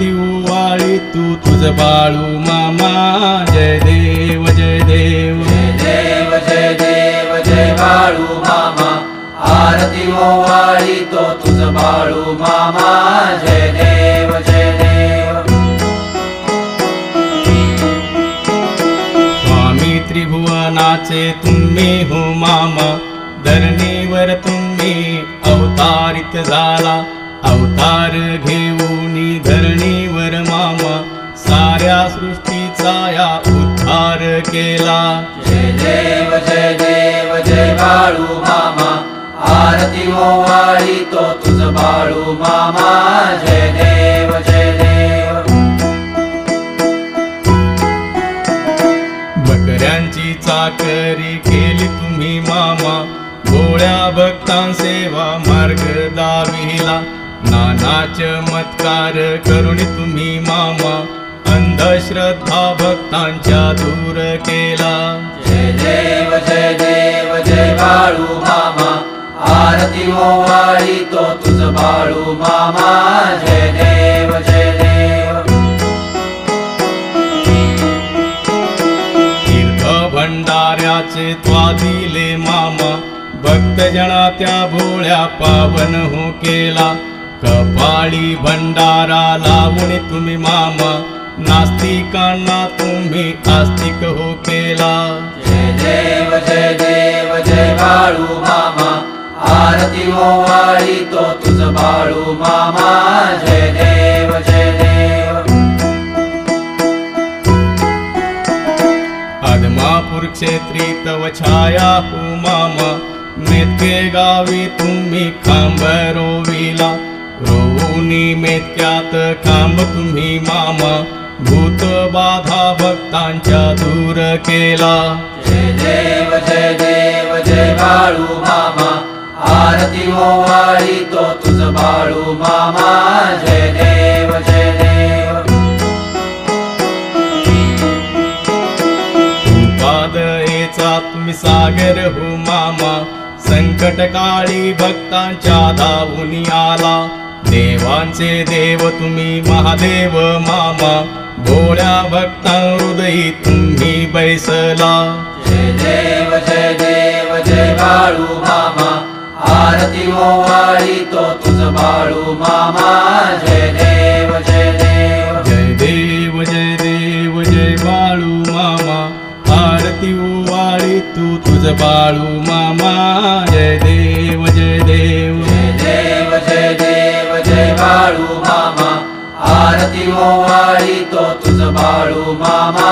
तू तुझ बाळू मामा. जय देव जय देव. जय देव जय देव जय बाळू मामा. आरती ओवाळी तो तुझ बाळू मामा. जय देव जय देव. स्वामी त्रिभुवनाचे तुम्ही हो मामा. धरणीवर तुम्ही अवतारित झाला. अवतार घेऊन सृष्टीचा या उद्धार केला. जय देव जय देव जय बाळू मामा. आरती ओवाळी तो तुझ बाळू मामा. जय देव जय देव. बकऱ्यांची चाकरी केली तुम्ही मामा. गोळ्या भक्तां सेवा मार्ग दाविला. नाना चमत्कार करून तुम्ही मामा. अंधश्रद्धा भक्तांच्या दूर केला. जय देव जय देव जय बाळू मामा. आरती ओवाळी तो तुझ बाळू मामा. जय देव जय देव. तीर्थ भंडाऱ्याचे त्वादिले मामा. भक्तजना त्या भोळ्या पावन हो केला. कपाळी भंडारा लावून तुम्ही मामा. नास्तिकांना तुम्ही आस्तिक हो केला. जय देव जय देव जय बाळू मामा. आरती ओवाळी तो तुझ बाळू मामा. जय देव जय देव. आदमापूर क्षेत्री तव छाया हो मामा. मेतके गावी तुम्ही खांब रोविला रोवूनी मेतक्यात खांब तुम्ही मामा. भूत बाधा भक्तांच्या दूर केला. जय देव जय देव जय बाळू मामा. आरती ओवाळी तो तुझ बाळू मामा. जय देव जय देव. सागर हो मामा. संकट काळी भक्तांच्या धावून आला. देवांचे देव तुम्ही महादेव मामा. भोळ्या भक्ता हृदयी तुम्ही बैसला. जय देव जय देव जय बाळू मामा. आरती ओवाळी तो तुझ बाळू मामा. जय देव जय देव जय देव जय देव जय बाळू मामा. आरती ओवाळी तू तुझ बाळू मामा. जय देव मामा तो तुझ बाळू मामा